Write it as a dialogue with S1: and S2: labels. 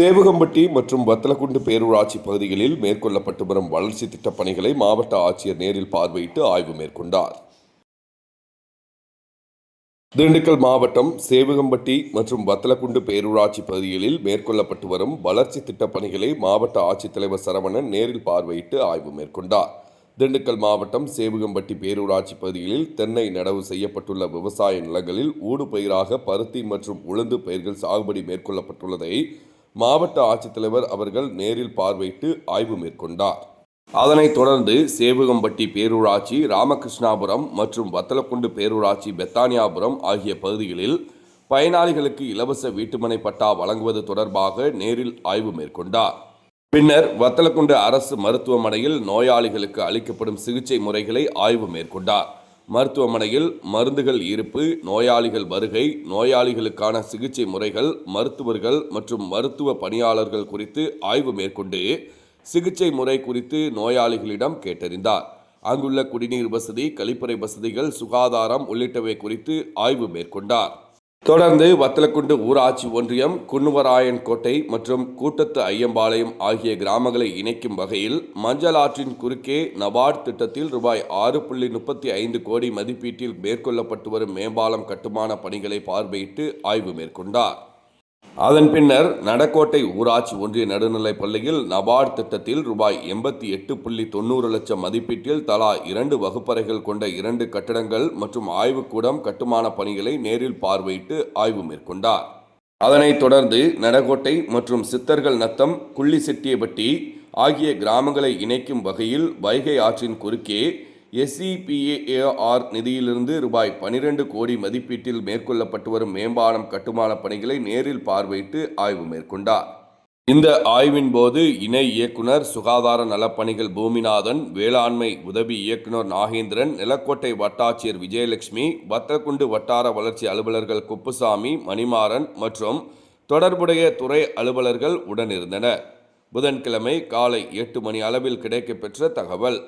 S1: தேவகம்பட்டி மற்றும் வத்தலக்குண்டு பேரூராட்சி பகுதிகளில் மேற்கொள்ளப்பட்டு வரும் வளர்ச்சி திட்டப் பணிகளை மாவட்ட ஆட்சியர் நேரில் பார்வையிட்டு ஆய்வு மேற்கொண்டார். திண்டுக்கல் மாவட்டம் சேவகம்பட்டி மற்றும் வத்தலக்குண்டு பேரூராட்சி பகுதிகளில் மேற்கொள்ளப்பட்டு வரும் வளர்ச்சி திட்டப் பணிகளை மாவட்ட ஆட்சித்தலைவர் சரவணன் நேரில் பார்வையிட்டு ஆய்வு மேற்கொண்டார். திண்டுக்கல் மாவட்டம் சேவகம்பட்டி பேரூராட்சி பகுதிகளில் தென்னை நடவு செய்யப்பட்டுள்ள விவசாய நிலங்களில் ஊடுபயிராக பருத்தி மற்றும் உளுந்து பயிர்கள் சாகுபடி மேற்கொள்ளப்பட்டுள்ளதை மாவட்ட ஆட்சித்தலைவர் அவர்கள் நேரில் பார்வையிட்டு ஆய்வு மேற்கொண்டார். அதனைத் தொடர்ந்து சேவகம்பட்டி பேரூராட்சி ராமகிருஷ்ணாபுரம் மற்றும் வத்தலக்குண்டு பேரூராட்சி பெத்தானியாபுரம் ஆகிய பகுதிகளில் பயனாளிகளுக்கு இலவச வீட்டுமனை பட்டா வழங்குவது தொடர்பாக நேரில் ஆய்வு மேற்கொண்டார். பின்னர் வத்தலக்குண்டு அரசு மருத்துவமனையில் நோயாளிகளுக்கு அளிக்கப்படும் சிகிச்சை முறைகளை ஆய்வு மேற்கொண்டார். மருத்துவமனையில் மருந்துகள் இருப்பு நோயாளிகள் வருகை நோயாளிகளுக்கான சிகிச்சை முறைகள் மருத்துவர்கள் மற்றும் மருத்துவ பணியாளர்கள் குறித்து ஆய்வு மேற்கொண்டு சிகிச்சை முறை குறித்து நோயாளிகளிடம் கேட்டறிந்தார். அங்குள்ள குடிநீர் வசதி கழிப்பறை வசதிகள் சுகாதாரம் உள்ளிட்டவை குறித்து ஆய்வு மேற்கொண்டார். தொடர்ந்து வத்தலக்குண்டு ஊராட்சி ஒன்றியம் குன்னுவராயன் கோட்டை மற்றும் கூட்டத்து ஐயம்பாளையம் ஆகிய கிராமங்களை இணைக்கும் வகையில் மஞ்சள் ஆற்றின் குறுக்கே நபார்ட் திட்டத்தில் ரூபாய் ஆறு புள்ளி முப்பத்தி ஐந்து கோடி மதிப்பீட்டில் மேற்கொள்ளப்பட்டு வரும் மேம்பாலம் கட்டுமான பணிகளை பார்வையிட்டு ஆய்வு மேற்கொண்டார். அதன் பின்னர் நடக்கோட்டை ஊராட்சி ஒன்றிய நடுநிலைப் பள்ளியில் நபார்ட் திட்டத்தில் ரூபாய் எண்பத்தி எட்டு புள்ளி தொண்ணூறு லட்சம் மதிப்பீட்டில் தலா இரண்டு வகுப்பறைகள் கொண்ட இரண்டு கட்டடங்கள் மற்றும் ஆய்வுக்கூடம் கட்டுமான பணிகளை நேரில் பார்வையிட்டு ஆய்வு மேற்கொண்டார். அதனைத் தொடர்ந்து நடகோட்டை மற்றும் சித்தர்கள் நத்தம் குள்ளி செட்டியபட்டி ஆகிய கிராமங்களை இணைக்கும் வகையில் வைகை ஆற்றின் குறுக்கே எஸ்சிபிஏஆர் நிதியிலிருந்து ரூபாய் பனிரெண்டு கோடி மதிப்பீட்டில் மேற்கொள்ளப்பட்டு வரும் மேம்பாலம் கட்டுமான பணிகளை நேரில் பார்வையிட்டு ஆய்வு மேற்கொண்டார். இந்த ஆய்வின் போது இணை இயக்குனர் சுகாதார நலப்பணிகள் பூமிநாதன் வேளாண்மை உதவி இயக்குனர் நாகேந்திரன் நிலக்கோட்டை வட்டாட்சியர் விஜயலட்சுமி வத்தக்குண்டு வட்டார வளர்ச்சி அலுவலர்கள் குப்புசாமி மணிமாறன் மற்றும் தொடர்புடைய துறை அலுவலர்கள் உடனிருந்தனர். புதன்கிழமை காலை எட்டு மணி அளவில் கிடைக்கப்பெற்ற தகவல்.